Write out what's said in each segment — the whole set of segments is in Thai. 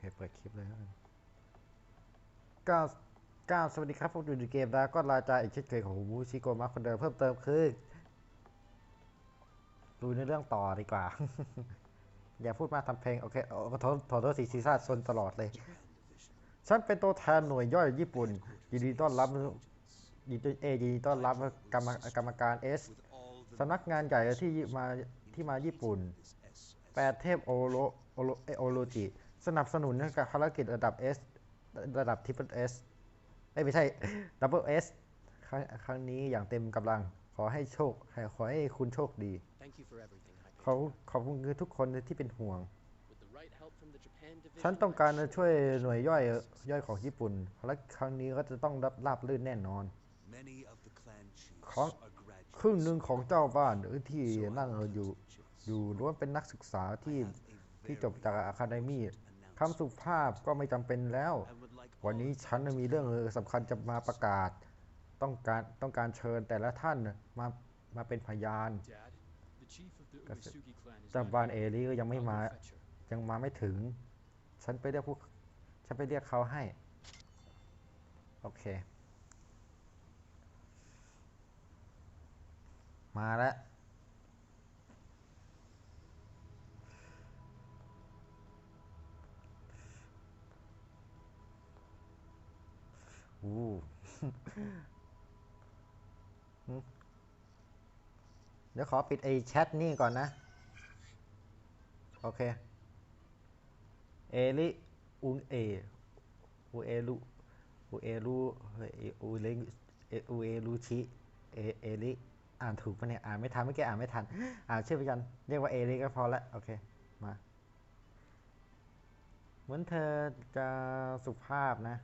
เคเปิดคลิปเลยแล้วกันก้าวก้าวสวัสดีครับผมอยู่ในเกมแล้วก็รายจาอีกเช่นเคยของมูชิโกมาคนเดิมเพิ่มเติมคือดูในเรื่องต่อดีกว่า อย่าพูดมากทำเพลง โอเคเอาขอโทษขอโทษสีซีซ่าซนตลอดเลย ฉันเป็นตัวแทนหน่วยย่อยญี่ปุ่น ยินดีต้อนรับยินดีเอยินดีต้อนรับกรรมกรรมการเอสสำนักงานใหญ่ที่มาที่มาญี่ปุ่น แปดเทพโอโรโอโรเอโอโรจิ สนับสนุนกับภารกิจระดับ S ระดับ Triple S เอ้ยไม่ใช่ Double S ครั้งครั้งนี้อย่างเต็มกำลัง ขอให้โชค ขอให้คุณโชคดี Thank you for everything, High ขอบขอบคุณคือทุกคนที่เป็นห่วง With the right help from the Japan division, ฉันต้องการจะช่วยหน่วยย่อยย่อยของญี่ปุ่นและครั้งนี้ก็จะต้องรับราบลื่นแน่นอน Many of the clan chiefs Con- are graduates ครึ่งหนึ่งของเจ้าบ้านที่นั่งอยู่อยู่ล้วนเป็นนักศึกษาที่ have a ที่จบ very จากอะคาเดมี่ announcement. คำสุภาพก็ไม่จำเป็นแล้ว I would like วันนี้ all ฉันมีเรื่องสำคัญจะมาประกาศ ต้องการต้องการเชิญแต่ละท่านมามาเป็นพยาน Dad, the chief of the That's it. Uesugi clan is เจ้า not บ้าน here. เอริก็ยังไม่ I'll go มา fetch her. ยังมาไม่ถึง ฉันไปเรียกพวกฉันไปเรียกเขาให้ โอเค มาแล้ว อู้เดี๋ยวขอปิดไอ้แชทนี่ก่อนนะ โอเค เอลิอุนเออูเอลุอูเอลุเอูเลงเออูเอลุชิเอเอลิอ่านถูกปะเนี่ย อ่านไม่ทันเมื่อกี้อ่านไม่ทัน อ่านชื่อไปกันเรียกว่าเอลิก็พอละโอเค มา เหมือนเธอจะสุภาพนะ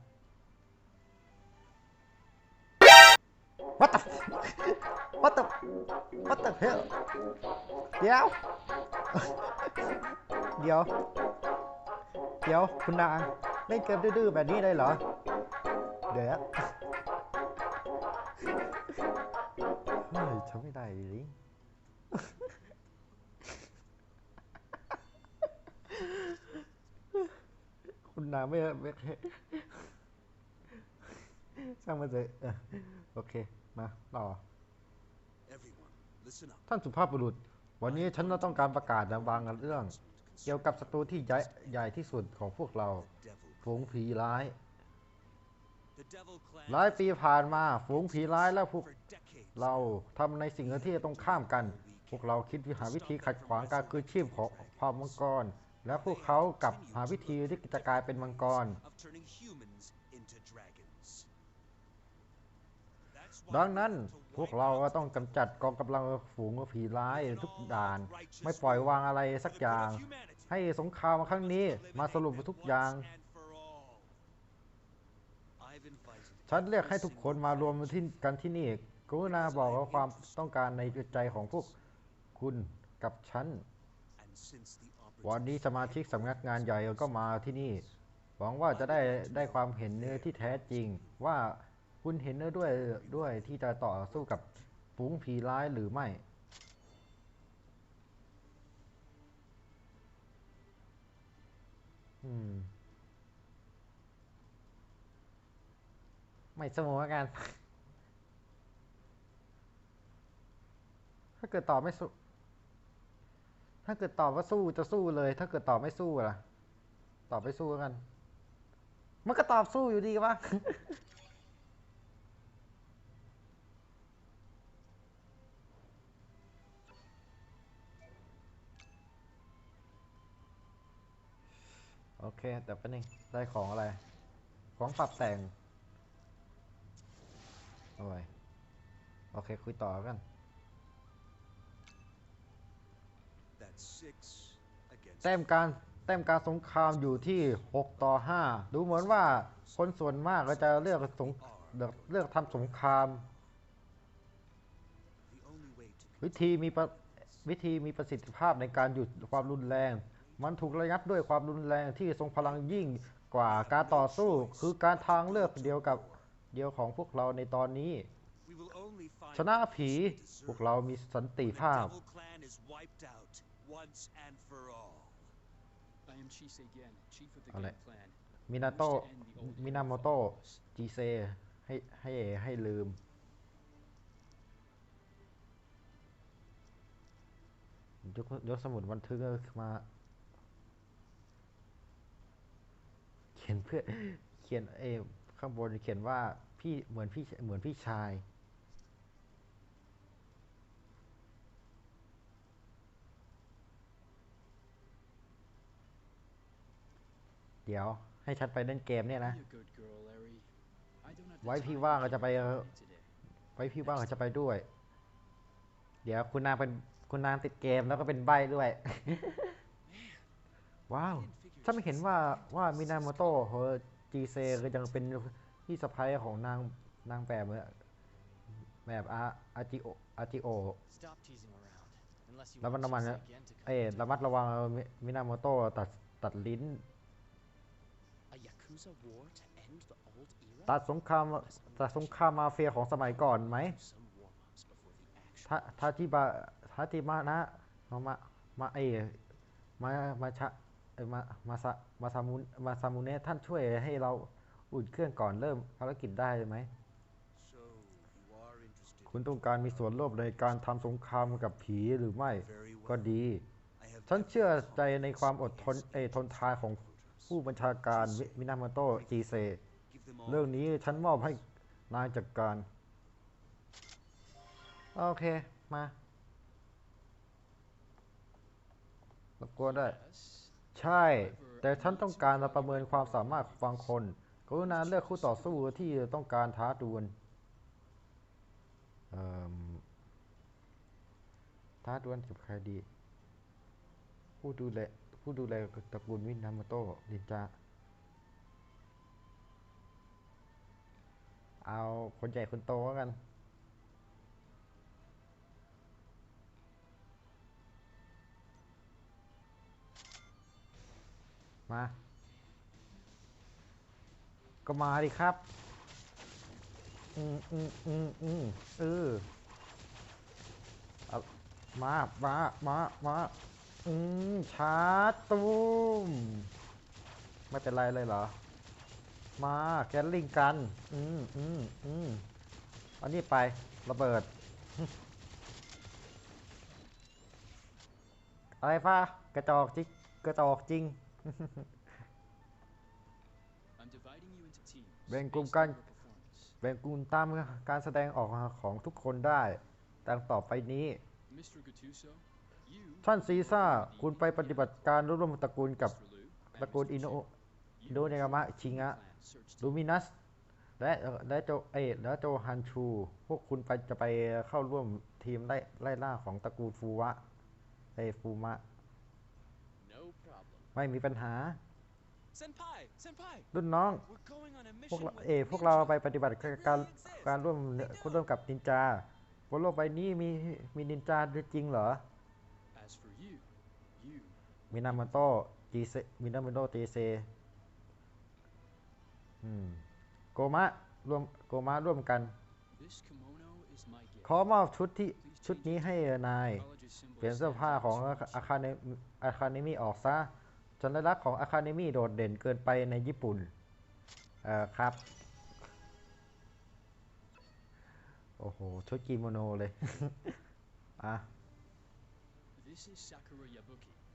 What the What the What the hell เดี๋ยว เดี๋ยว เดี๋ยวคุณนางเล่นเกมดื้อๆแบบนี้เลยเหรอ เดี๋ยวเฮ้ยฉันไม่ได้เลยคุณนางไม่ไม่ ช่างมันเถอะเออโอเค มาต่อ everyone listen up ท่านสุภาพบุรุษ วันนี้ฉันต้องการประกาศนะบางเรื่อง เกี่ยวกับศัตรูที่ใหญ่ใหญ่ที่สุดของพวกเรา the devil ฝูงผีร้าย the devil clan หลายปีผ่านมา ฝูงผีร้ายและพวก for decades เราทำในสิ่งที่ต้องข้ามกัน พวกเราคิดวิหาวิธีขัดขวางการคืนชีพของเผ่ามังกร และพวกเขากลับหาวิธีที่จะกลายเป็นมังกร ดังนั้นพวกเราก็ต้องกำจัดกองกำลังฝูงผีร้ายทุกด่าน ไม่ปล่อยวางอะไรสักอย่าง ให้สงครามครั้งนี้มาสรุปทุกอย่างฉันเรียกให้ทุกคนมารวมที่กันที่นี่กรุณาบอกว่าความต้องการในใจของพวกคุณกับฉัน วันนี้สมาชิกสำนักงานใหญ่ก็มาที่นี่ หวังว่าจะได้ได้ความเห็นเนื้อที่แท้จริงว่า คุณเห็นเนื้อด้วยด้วยที่จะต่อสู้กับฝูงผีร้ายหรือไม่ อืม ไม่เสมอกัน ถ้าเกิดตอบไม่สู้ ถ้าเกิดตอบว่าสู้จะสู้เลย ถ้าเกิดตอบไม่สู้ล่ะ ตอบไม่สู้กัน มันก็ตอบสู้อยู่ดีวะ อเคแต่เป็นงได้ของอะไร ของปรับแต่ง โอ้ย โอเค คุยต่อกัน That's six against แต้มการแต้มการสงครามอยู่ที่ 6 ต่อ 5 ดูเหมือนว่าคนส่วนมากก็จะเลือกสงเลือกเลือกทำสงคราม the only way to วิธีมีประวิธีมีประสิทธิภาพในการหยุดความรุนแรง มันถูกระงับด้วยความรุนแรงที่ทรงพลังยิ่งกว่าการต่อสู้ คือการทางเลือกเดียวกับเดียวของพวกเราในตอนนี้ we will only find ชนะ peace ผี we พวก deserve. เรามีสันติ The ภาพ devil clan is wiped out once and for all. I am Chise Gen, chief of the Alright. Gen clan. มินาโตะมินาโมโตะจีเซให้ให้ให้ลืม ยกยกสมุดบันทึกมา ขียนเพื่อเขียนเออข้างบนเขียนว่าพี่เหมือนพี่เหมือนพี่ชาย เดี๋ยวให้ฉันไปเล่นเกมเนี่ยนะ Be a good girl, Larry. I don't have the ไว้พี่ time ว่าง to ก็จะไป play เอ่อ today. ไว้พี่ว่างก็จะไปด้วย เดี๋ยวคุณนางเป็นคุณนางติดเกมแล้วก็เป็นใบด้วย ว้าว ฉันไม่เห็นว่าว่ามินาโมโตะเฮอจีเซก็ยังเป็นพี่สะพ้ยของนางนางแบบแบบอาอาจิโออาจิโอระมัดระวังนะเอ้ระมัดระวังมินาโมโตะตัดตัดลิ้น ตัดสงครามตัดสงครามมาเฟียของสมัยก่อนไหมถ้าถ้าที่บาถ้าที่มานะมามามาเอมามาชะ มามาซามาซามุมาซามุเนะท่านช่วยให้เราอุ่นเครื่องก่อนเริ่มภารกิจได้ไหม So, คุณต้องการมีส่วนร่วมในการทำสงครามกับผีหรือไม่ก็ดี ฉันเชื่อใจในความอดทนเอทนทานของผู้บัญชาการมินาโมโตจีเซ เรื่องนี้ฉันมอบให้นายจัดการ โอเค มารบกวนด้วย Yes. ใช่ แต่ฉันต้องการมาประเมินความสามารถของบางคน กรุณาเลือกคู่ต่อสู้ที่ต้องการท้าดวลเอิ่มท้าดวลกับใครดี ผู้ดูแลผู้ดูแลตระกูลมินามโตะนินจาเอาคนใหญ่คนโตแล้วกัน มา ก็มาดิครับ อืมอืมอืมอืมเออเอมา มา มา มา อืมชาร์จตูมไม่เป็นไรเลยเหรอ มาแกลลิงกัน อืมอืมอืมเอันนี้ไประเบิด อะไรฟ้ากระจอกจิกกระจอกจริง I'm dividing you into teams. แบ่งกลุ่ม based กัน on your performance. แบ่งกลุ่มตามการแสดงออกของทุกคนได้ดังต่อไปนี้ Mr. Gattuso, you ท่านซีซ่า คุณไปปฏิบัติการร่วมตระกูลกับ Mr. Liu, ตระกูล Mr. อินโน Chu, อินโดเนกามะ ชิงะ clan search ลูมินัส และและโจเอยและโจฮันชู พวกคุณไปจะไปเข้าร่วมทีมไล่ไล่ล่าของตระกูลฟูวะ เอยฟูมะ No problem. ไม่มีปัญหา Senpai! Senpai! รุ่นน้อง We're going on a พวก mission เรา with เอยพวกเราไป ninja. ปฏิบัติการการร่วมร่วมกับนินจาบนโลกใบนี้มีมีนินจาด้วยจริงเหรอ As for you, you มินาโมโตะจีเซมินาโมโตะจีเซอืมโกมะร่วมโกมะร่วมกัน this kimono is my gift. ขอมอบชุดที่ชุดนี้ให้นาย College symbol เปลี่ยนเสื้อผ้า stands ของ out อา so much. อาคาเนอาคาเนมีออกซะ สัญลักษณ์ของอาคาเนมีโดดเด่นเกินไปในญี่ปุ่น เอ่อครับ โอ้โห ชุดกิโมโนเลย อะ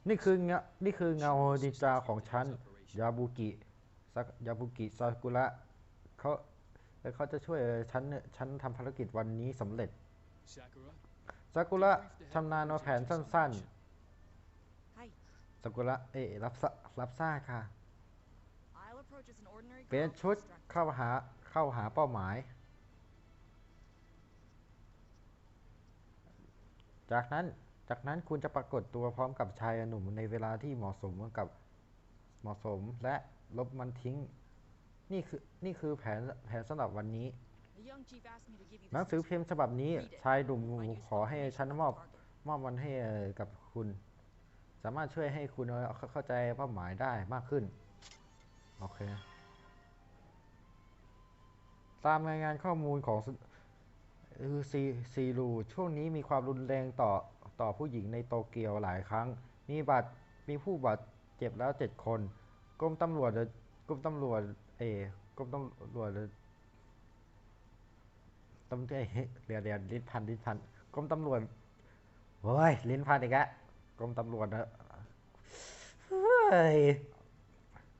นี่คือเงานี่คือเงาดินจาของฉัน ยาบุกิซักยาบุกิซากุระเขาแล้วเขาจะช่วยฉันฉันทำภารกิจวันนี้สำเร็จซากุระชำนาญแผนสั้น ๆซากุระเอ๊ะรับทรารับทราบค่ะ I'll approach as an ordinary เปลี่ยน girl ชุด instructed. เข้าหาเข้าหาเป้าหมาย จากนั้นจากนั้นคุณจะปรากฏตัวพร้อมกับชายหนุ่มในเวลาที่เหมาะสมกับเหมาะสมและลบมันทิ้ง นี่คือนี่คือแผนแผนสำหรับวันนี้ The young chief asked me to give you หนัง this สือ message. พิมพ์ฉบับนี้ Read it. ชายหนุ่ม Find useful ขอให้ information ฉัน for มอบ the bargain. มอบมันให้เอ่อกับคุณ สามารถช่วยให้คุณเข้าเข้าใจเป้าหมายได้มากขึ้น โอเค ตามรายงานข้อมูลของสเอ่อซีซีรูช่วงนี้มีความรุนแรงต่อต่อผู้หญิงในโตเกียวหลายครั้ง มีบาดมีผู้บาดเจ็บแล้วเจ็ดคนกรมตำรวจกรมตำรวจเอกรมตำรวจตำเอ้ยเดี๋ยวเดี๋ยวลิ้นพันลิ้นพันกรมตำรวจโอ้ยลิ้นพันอีกแล้ว รมตำรวจนะเฮ้ย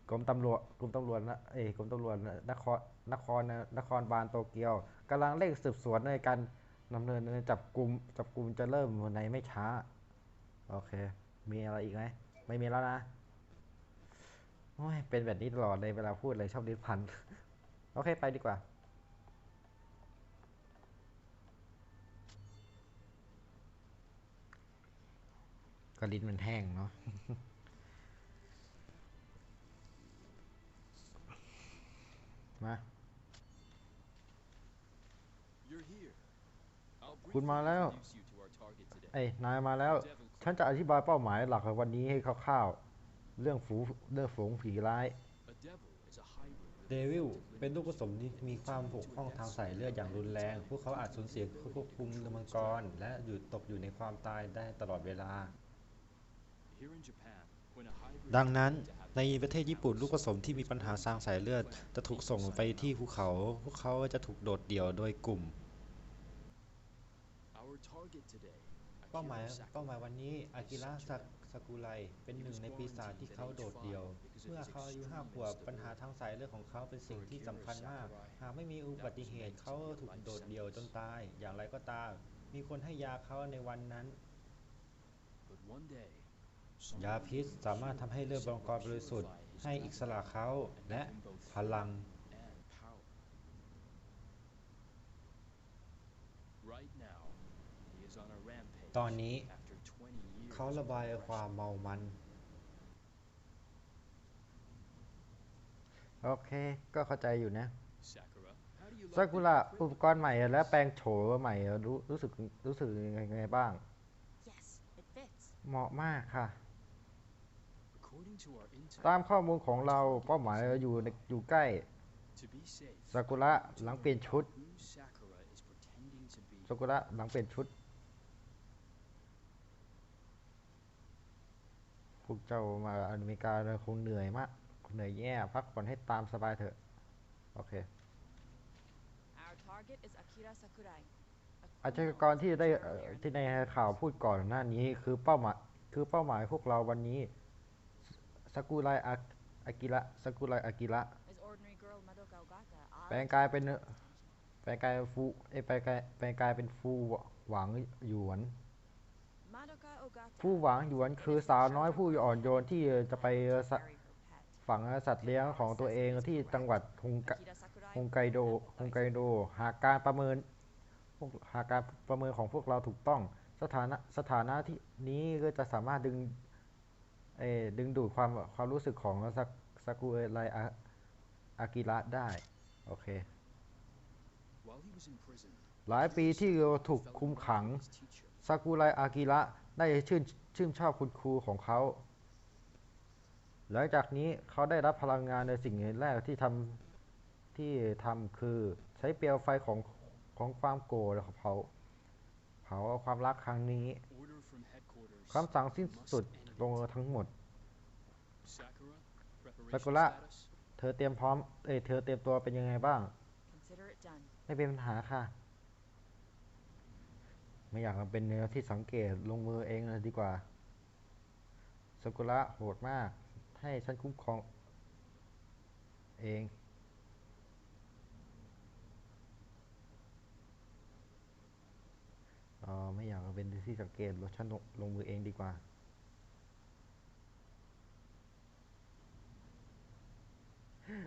กรมตำรวจกรมตำรวจนะเอ้ยกรมตำรวจนะนครนครนะนครบาลโตเกียวกำลังเร่งสืบสวนในการดำเนินจับกลุ่มจับกลุ่มจะเริ่มในไม่ช้า โอเค มีอะไรอีกไหมไม่มีแล้วนะโอ้ยเป็นแบบนี้ตลอดเลยเวลาพูดอะไรชอบลิ้นพัน โอเค ไปดีกว่า ก็ลิ้นมันแห้งเนาะมา You're here. I'll คุณมาแล้ว introduce you to our target today. เอ้ยนายมาแล้ว ฉันจะอธิบายเป้าหมายหลักของวันนี้ให้คร่าวๆ เรื่องฝูเรื่องฝูงผีร้าย A devil is a hybrid. with เดวิลเป็นลูกผสมที่มีความบกพร่องทางสายเลือดอย่างรุนแรง พวกเขาอาจสูญเสียควบคุมมังกร และอยู่ตกอยู่ในความตายได้ตลอดเวลา ดังนั้น to have ในประเทศญี่ปุ่นลูกผสมที่มีปัญหาทางสายเลือดจะถูกส่งไปที่ภูเขา พวกเขาจะถูกโดดเดี่ยวโดยกลุ่ม our target today. เป้าหมาย Akira Sakurai, เป้าหมายวันนี้อากิระสักสกุไลเป็นหนึ่งในปีศาจที่เขาโดดเดี่ยว เมื่อเขาอายุห้าขวบปัญหาทางสายเลือดของเขาเป็นสิ่งที่สำคัญมาก หากไม่มีอุบัติเหตุเขาถูกโดดเดี่ยวจนตาย อย่างไรก็ตาม มีคนให้ยาเขาในวันนั้น But one day, ยาพิษสามารถทำให้เลือดมังกรบริสุทธิ์ให้อิสระเขาและพลัง and power. Right now, he is on a rampage. ตอนนี้ after 20 years เขาระบายความเมามัน โอเค ก็เข้าใจอยู่นะ Sakura, how do you ซา like กุ the ระ new อุปกรณ์ใหม่และแปลงโฉมใหม่รู้รู้สึกรู้สึกยังไงบ้าง Yes, it fits. เหมาะมากค่ะ ตามข้อมูลของเราเป้าหมายอยู่ในอยู่ใกล้ to be safe, ซากุระหลังเปลี่ยนชุด who Sakura is pretending to be ซากุระหลังเปลี่ยนชุด พวกเจ้ามาอเมริกาคงเหนื่อยมากเหนื่อยแย่พักผ่อนให้ตามสบายเถอะ โอเค Our target is Akira Sakurai. a อาชญาก criminal รที่ได้ who's เอ่อ appeared ที่ในข่าวพูดก่อนหน้านี้คือเป้าหมายคือเป้าหมายพวกเราวันนี้ สกุไรอาอากิระสกุไรอากิระ As ordinary girl Madoka Ogata, แปลง I'll กายเป็น take attention. แปลงกายฟูเอยแปลงกายแปลงกายเป็นฟูหวังหยวน Madoka Ogata ผู้หวังหยวนคือสาวน้อยผู้อ่อนโยนที่จะไป to สะ bury her pet. ฝังสัตว์เลี้ยงของตัวเองที่จังหวัดฮงกะ Akira Sakurai ฮงไกโดฮงไกโด หากการประเมินพวกหากการประเมินของพวกเราถูกต้อง สถานะสถานะที่นี้ก็จะสามารถดึง เออดึงดูดความความรู้สึกของซาซากุไรอาอากิระได้ โอเค while he was in prison. หลายปีที่ถูกคุมขัง His teacher, ซากุไรอากิระได้ชื่นชื่นชอบคุณครูของเขา หลังจากนี้เขาได้รับพลังงานในสิ่งแรกที่ทำที่ทำคือใช้เปลวไฟของของความโกรธของเผาเผาความรักครั้งนี้ order from headquarters. คำสั่งสิ้น must สุด end ลง it. ทั้งหมด Sakura, preparation Sakura. status? เธอเตรียมพร้อม เอ้ยเธอเตรียมตัวเป็นยังไงบ้าง Consider it done. ไม่เป็นปัญหาค่ะ ไม่อยากเป็นแนวที่สังเกตลงมือเองเลยดีกว่าสกุระโหดมาก ให้ฉันคุ้มครอง เองเออไม่อยากเป็นที่สังเกตลงฉันลงลงมือเองดีกว่า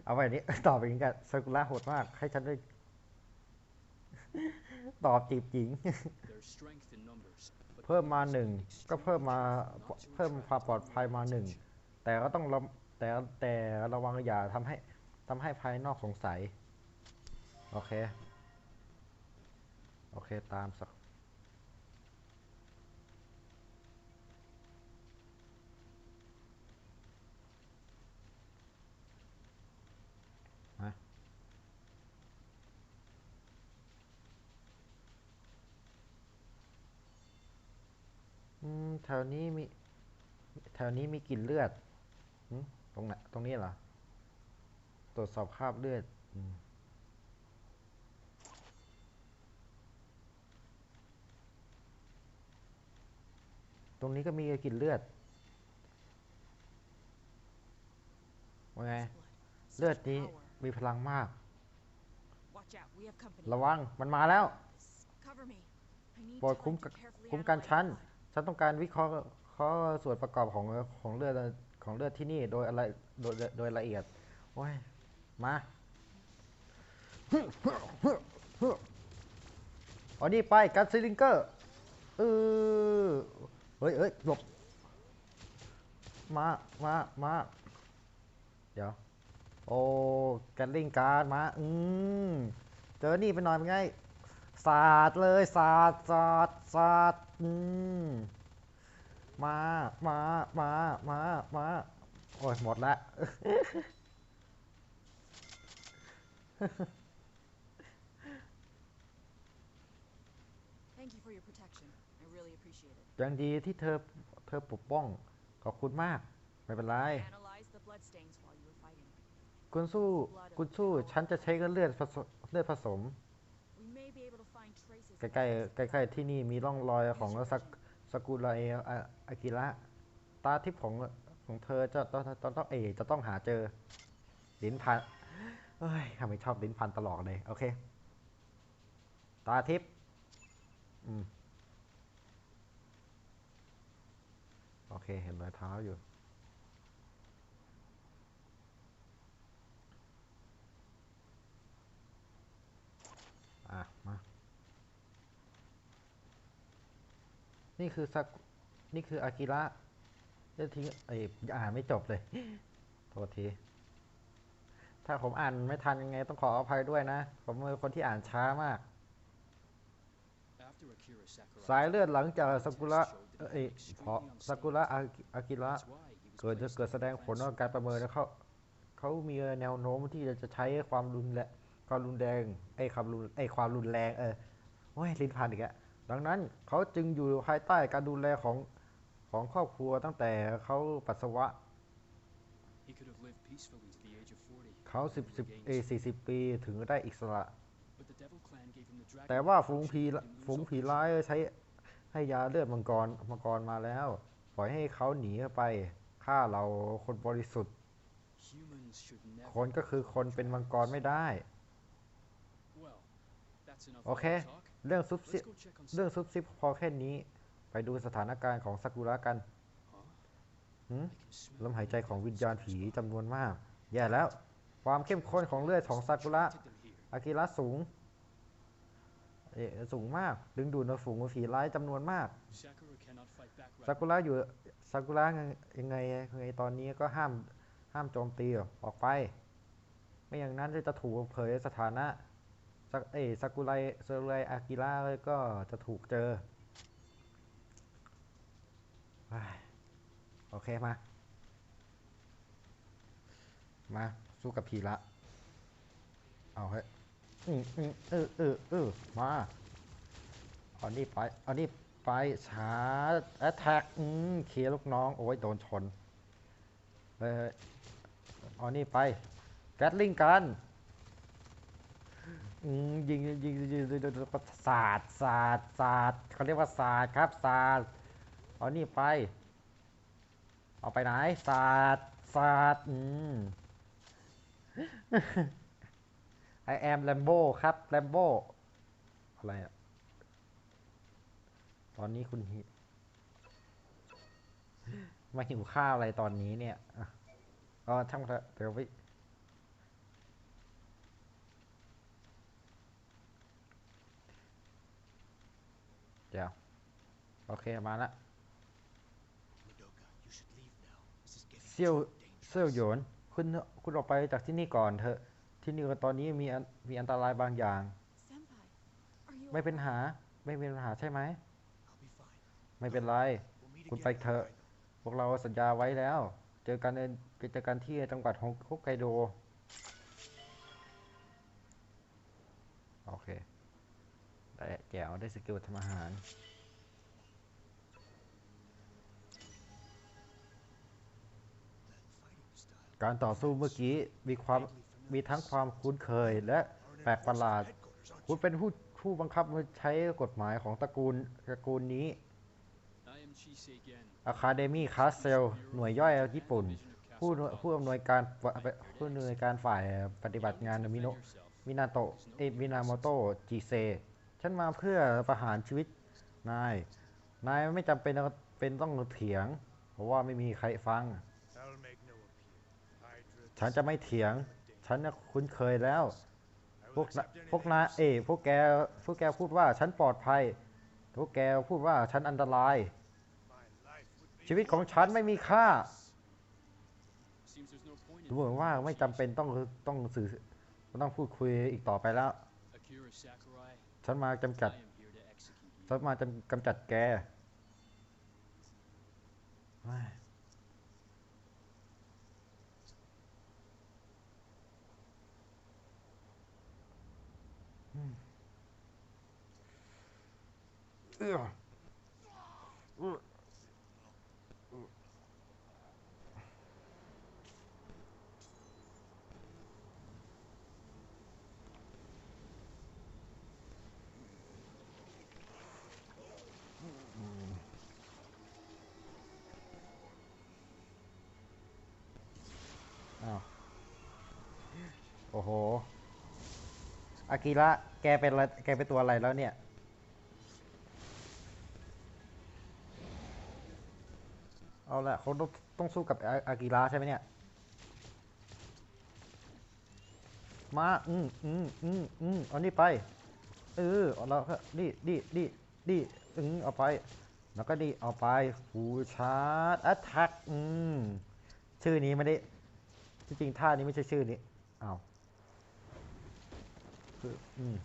เอาไว้นี้ตอบอย่างนี้กันซากุระโหดมาก ให้ฉันได้ตอบจีบหญิง Their strength in numbers. but เพิ่มมา others หนึ่ง extreme ก็เพิ่มมา danger, not to เพิ่ม attract ความปลอดภัยมาหนึ่ง attention. แต่ก็ต้องระแต่แต่ระวังอย่าทำให้ทำให้ภายนอกสงสัย โอเค โอเคตามสัก อืมแถวนี้มี แถวนี้มีกลิ่นเลือดหึตรงไหนตรงนี้เหรอ ตรวจสอบคราบเลือดอืมตรงนี้ก็มีกลิ่นเลือด ว่าไง Blood. เลือด Such นี้ power. มีพลังมาก Watch out, we have company. ระวัง มันมาแล้ว Cover me. I need โปรด time คุ้ม to กัน carefully คุ้มกัน analyze ชั้น the blood. ฉันต้องการวิเคราะห์เคราะห์ส่วนประกอบของของเลือดของเลือดที่นี่โดยอะไรโดยโดยละเอียด โอ้ย มาเอานี่ไปกันซิลิงเกอร์เออเฮ้ยเฮ้ยหลบ มา มา มา เดี๋ยว โอ้แกนลิงการดมา อืม เจอนี่ไปหน่อยเป็นไง สาดเลยสาดสาดสาดอืมมามามามามาโอ้ยหมดละ Thank you for your protection. I really appreciate it. ยังดีที่เธอเธอปกป้อง ขอบคุณมาก ไม่เป็นไร Analyze the blood stains while you were fighting. คุณสู้ คุณสู้ ฉันจะใช้เลือดผสมเลือดผสม We may be able to find traces. ใกล้ the ๆใกล้ๆที่นี่มีร่องรอยของสักสกุลาเออาอากิระตาทิพย์ของของเธอจะต้องต้องต้องเอจะต้องหาเจอลิ้นพันเอ้ยทำไมชอบลิ้นพันตลอดเลย โอเค ตาทิพย์อืม โอเค เห็นรอยเท้าอยู่ อะ มา นี่คือสักนี่คืออากิระเดี๋ยวทิ้งไอ้ยอ่านไม่จบเลยโทษที ถ้าผมอ่านไม่ทันยังไงต้องขออภัยด้วยนะ ผมเป็นคนที่อ่านช้ามากสายเลือดหลังจากสกุระเอ้ยเพราะ extremely สกุระอากิระเกิดจะเกิดแสดงผลว่าการประเมินแล้วเขาเขามีแนวโน้มที่จะใช้ความรุนแรงความรุนแรงไอ้ความรุนไอ้ความรุนแรงเออโอ้ยลิ้นพันอีกแล้ว ดังนั้นเขาจึงอยู่ภายใต้การดูแลของของครอบครัวตั้งแต่เขาปัสสาวะ He could have lived peacefully to the age of 40. เขาสิบสิบเอสี่สิบปีถึงได้อิสระ But the Devil Clan gave him the dragon แต่ว่า Blood ฝูง potion ผี that he didn't ฝูง lose ผี all ร้ายใช้ให้ยาเลือดมังกรมังกรมาแล้ว ปล่อยให้เขาหนีไปฆ่าเราคนบริสุทธิ์ Humans should never คนก็คือคนเป็นมังกรไม่ได้ Well, that's enough โอ of เค that talk. เรื่องซุบซิ Let's go check on เรื่องซุบซิบพอแค่นี้ ไปดูสถานการณ์ของซากุระกัน Huh? หืม I can smell ลมหายใจของวิญญาณผี Such จำนวนมาก แย่แล้ว ความเข้มข้นของเลือดของซากุระ attracted them here. อากิระสูงเอ่อสูงมาก ดึงดูดในฝูงผีร้ายจำนวนมาก Sakura cannot fight back ซา right กุระอยู่ซากุระยังไงยังไงตอนนี้ก็ห้ามห้ามโจมตีออกไป ไม่อย่างนั้นจะถูกเผยสถานะ สักเอยซากุไรซากุไรอากิระก็จะถูกเจอ โอเค มา มา สู้กับผีละเอาเฮ้ยอืมอืมเออเออเออมาเอานี่ไปเอานี่ไปชาร์จแอตแทกอืมเคลียร์ลูกน้องโอ้ยโดนชนเฮ้ยเฮ้ยเอานี่ไปแกตลิงกัน อืมยิงยิงยิงยิงยิงยิงยิงศาสตร์ศาสตร์ศาสตร์เขาเรียกว่าศาสตร์ครับศาสตร์เอานี่ไป เอาไปไหนศาสตร์ศาสตร์อืม I am Lambo ครับ Lambo อะไรอะตอนนี้คุณหิมาหิวข้าวอะไรตอนนี้เนี่ยอะก็ช่างเถอะเดี๋ยวไป เดี๋ยว โอเคมาละ Madoka, you should leave now. This is getting เซี่ยว too เซี่ยว dangerous. หยวนคุณคุณออกไปจากที่นี่ก่อนเถอะ ที่นี่ตอนนี้มีอันมีอันตรายบางอย่าง Senpai, are you ไม่เป็น alright? หาไม่เป็นปัญหาใช่ไหม I'll be fine. ไม่เป็นไร We'll meet คุณ again ไป in เถอะ Hokkaido. พวกเราสัญญาไว้แล้ว เจอกันในเจอกันที่จังหวัดฮอกไกโด แก้วได้สกิลทำอาหารการต่อสู้เมื่อกี้มีความมีทั้งความคุ้นเคยและแปลกประหลาด คุณเป็นผู้ผู้บังคับใช้กฎหมายของตระกูลตระกูลนี้ I am Chiseigen, Academy Castle หน่วยย่อยญี่ปุ่น ผู้ผู้อำนวยการผู้อำนวยการฝ่ายปฏิบัติงานมิโนมินาโตะเอมินาโมโตะจิเซ ฉันมาเพื่อประหารชีวิตนาย นายไม่จำเป็นเป็นต้องเถียง เพราะว่าไม่มีใครฟัง ฉันจะไม่เถียง ฉันคุ้นเคยแล้ว พวกนะ accept พวกนาเอพวกแก พวกแกพูดว่าฉันปลอดภัย พวกแกพูดว่าฉันอันตราย ชีวิตของฉันไม่มีค่าดูเหมือนว่าไม่จำเป็นต้องต้องสื่อต้องพูดคุยอีกต่อไปแล้ว ฉันมากำจัด I am here to execute you. ฉันมาจำกำจัดแกเฮ้ยอืมเอื้ออื้ออ้าว โอ้โห อากิระ แกเป็นอะไรแกเป็นตัวอะไรแล้วเนี่ย เอาละเขาต้องต้องสู้กับอากิระใช่ไหมเนี่ย มา อืมอืมอืมอืมเอานี่ไป เออเอาแล้วก็นี่นี่นี่นี่อืมเอาไป แล้วก็นี่เอาไปฟูชาร์ดอัตแทกอืม ชื่อนี้ไม่ได้ จริงๆท่านี้ไม่ใช่ชื่อนี้อ้าว คือ อืม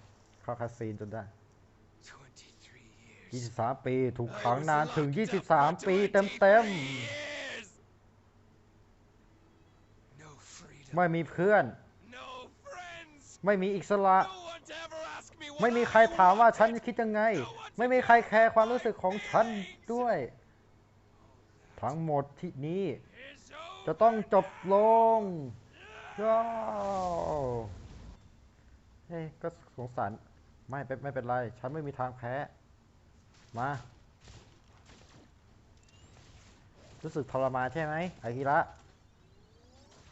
เข้าคาซีนจนได้23 years. 23ปี ถูกขังนานถึง23ปีเต็มเต็ม Years! No freedom. ๆไม่มีเพื่อน No friends. ไม่มีอิสระ No one to ever ask me what ไม่มี I ใครถามว่า want. ฉันคิดยังไง ไม่มีใครแคร์ความรู้สึกของฉันด้วย ทั้งหมดที่นี้ It's จะ over. ต้องจบลง ว้าว เฮ้ยก็สงสาร ไม่เป็นไม่เป็นไร ฉันไม่มีทางแพ้ มา รู้สึกทรมานใช่ไหมไอากิระ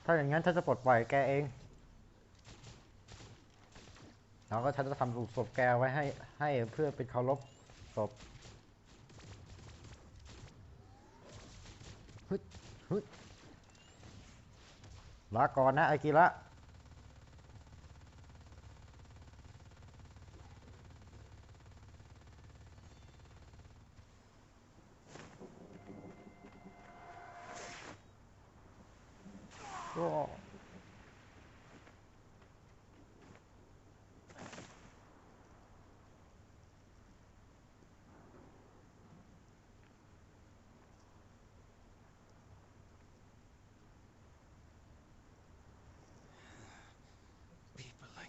ถ้าอย่างนั้นฉันจะปลดปล่อยแกเองแล้วก็ฉันจะทำศพแกไว้ให้ให้เพื่อเป็นเคารพศพฮึดฮึดลาก่อนนะอกิระ cool.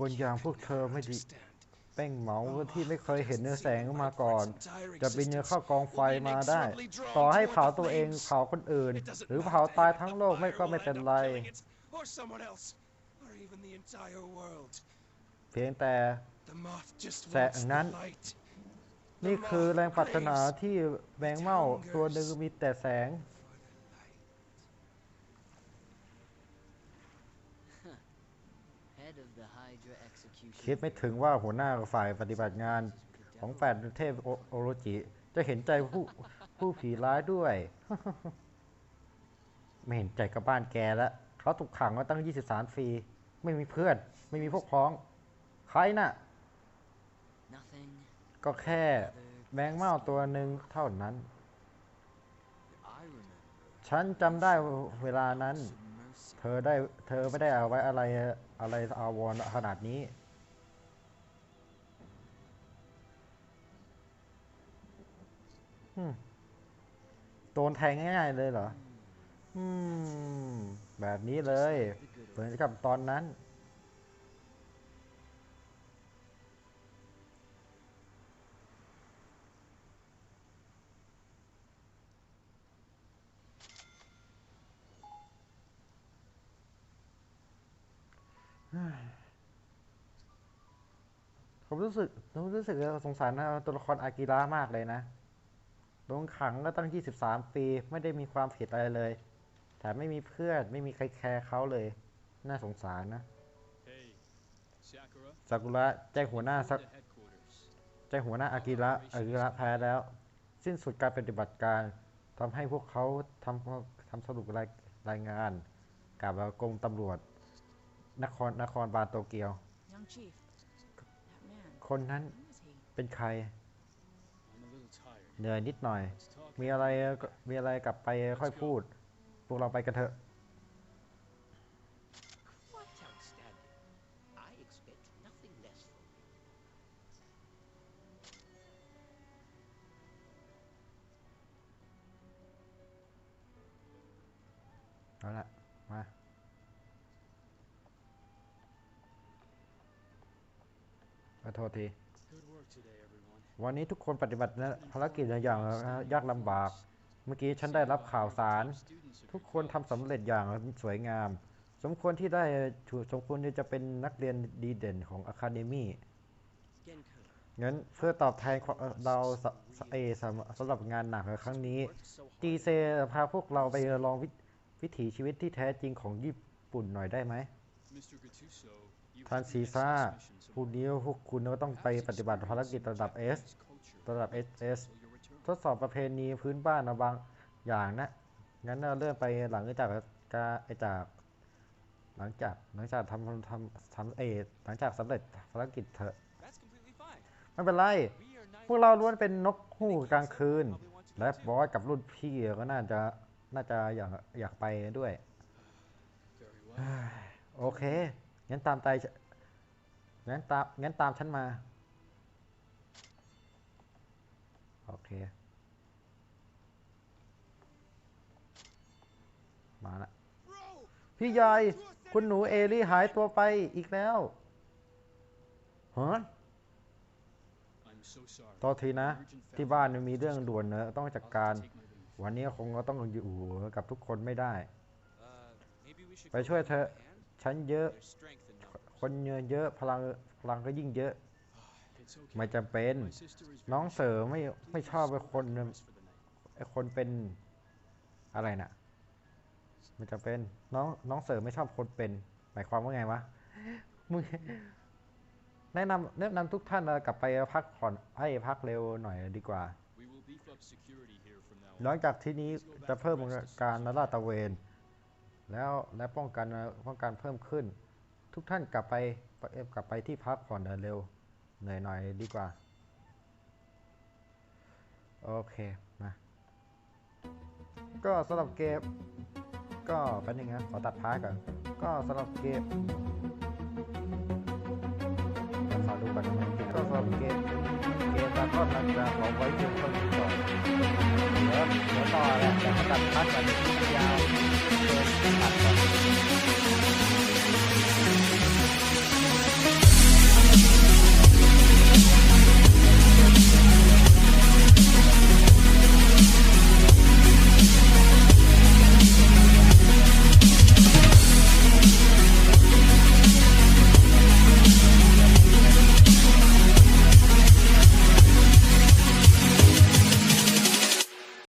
คนอย่างพวกเธอไม่ดี ป้งเหมา Oh, ที่ไม่เคยเห็นเนื้อแสง doesn't มา seem ก่อน like my entire จะบิน existence เข้ากองไฟ will be มาได้ inexorably drawn ต่อให้ toward เผา the ตัวเอง flames. เผาคนอื่น It doesn't หรือ matter เผา if ตาย the ทั้งโลก fire ไม่ก็ will ไม่เป็น end up ไร killing it, or someone else, or even the entire world. เพียงแต่ The moth just แสง wants นั้น the light. นี่คือแรงปรารถนาที่แมงเม่าตัวหนึ่งมีแต่แสง คิดไม่ถึงว่าหัวหน้าฝ่ายปฏิบัติงานของแปดเทพโอโอโรจิ จะเห็นใจผู้ผู้ผีร้ายด้วย ไม่เห็นใจกับบ้านแกแล้วเขาถูกขังมาตั้ง 23ปีไม่มีเพื่อน ไม่มีพวกพ้อง ใครน่ะ Nothing ก็แค่แมงเม่าตัวหนึ่งเท่านั้น I remember ฉันจำได้เวลานั้น some mercy. เธอได้ เธอไม่ได้เอาไว้อะไรอะไรอาวรณ์ขนาดนี้ โดนแทงง่ายๆเลยเหรอแบบนี้เลย เหมือนกับตอนนั้น ผมรู้สึกผมรู้สึกสงสารตัวละครอากิระมากเลยนะ โดนขังก็ตั้ง 23 ปี ไม่ได้มีความผิดอะไรเลย แถมไม่มีเพื่อน ไม่มีใครแคร์เขาเลย น่าสงสารนะ Hey, Sakura. ซากุระแจ้งหัวหน้า come สัก to headquarters. แจ้งหัวหน้าอากิระอากิระแพ้แล้ว สิ้นสุดการปฏิบัติการทำให้พวกเขาทำทำสรุปรายรายงานกับกรมตำรวจ นครนครบาลโตเกียว Young chief. That man. คนนั้น Who is he? เป็นใคร เหนื่อยนิดหน่อย มีอะไรมีอะไรกลับไปค่อยพูด พวกเราไปกันเถอะ เอาละมาขอโทษที วันนี้ทุกคนปฏิบัติภารกิจอย่างยากลำบาก เมื่อกี้ฉันได้รับข่าวสาร ทุกคนทำสำเร็จอย่างสวยงาม สมควรที่ได้ถูกสมควรที่จะเป็นนักเรียนดีเด่นของอะคาเดมี่งั้นเพื่อตอบแทนเราสสเอสำสำหรับงานหนักในครั้งนี้จีเซพาพวกเราไปลองวิถีชีวิตที่แท้จริงของญี่ปุ่นหน่อยได้ไหม ท่านซีซ่าพวกนี้พวกคุณก็ต้องไปปฏิบัติภารกิจระดับ S ระดับ SS ทดสอบประเพณีพื้นบ้านนะบางอย่างนะ งั้นเราเริ่มไปหลังจากการไอจากหลังจากหลังจากทำทำทำเอหลังจากสำเร็จภารกิจเถอะไม่เป็นไร พวกเราล้วนเป็นนกฮูกกลางคืน และบอสกับรุ่นพี่ก็น่าจะน่าจะอยากอยากไปด้วย โอเค งั้นตามใจงั้นตามงั้นตามฉันมา โอเค มาละพี่ใหญ่คุณหนูเอลี่หายตัวไปอีกแล้วฮะ I'm so sorry. โทษทีนะ ที่บ้านมีเรื่องด่วนเนอะต้องจัดการ วันนี้คงก็ต้องอยู่กับทุกคนไม่ได้ ไปช่วยเธอ in hand. ฉันเยอะ There's strength in numbers. คนเยอะเยอะพลังพลังก็ยิ่งเยอะ It's okay. ไม่จำเป็น My sister is น้อง very เสอไม่ไม่ชอบไอ้คน rest for the night. ไอ้คนเป็นอะไรน่ะ ไม่จำเป็น น้องน้องเสอไม่ชอบคนเป็น หมายความว่าไงวะมึงแนะนำแนะนำทุกท่านเอ่อกลับไปพักผ่อนให้พักเร็วหน่อยดีกว่า We will beef up security here from now หลัง on. จากที่นี้จะเพิ่มการลาดตระเวน แล้วและป้องกันป้องกันเพิ่มขึ้น ทุกท่านกลับไปกลับไปที่พักผ่อนเร็วเหนื่อยหน่อยดีกว่า โอเคมาก็สำหรับเกมก็เป็นยังไงขอตัดพาร์ทก่อน ก็สำหรับเกมเดี๋ยวขอดูก่อนก็สำหรับเกม ก็ตัดจะขอไว้ที่คนก่อนแล้วต่อแล้วจะตัดพัดกันยาวเกินตัดกัน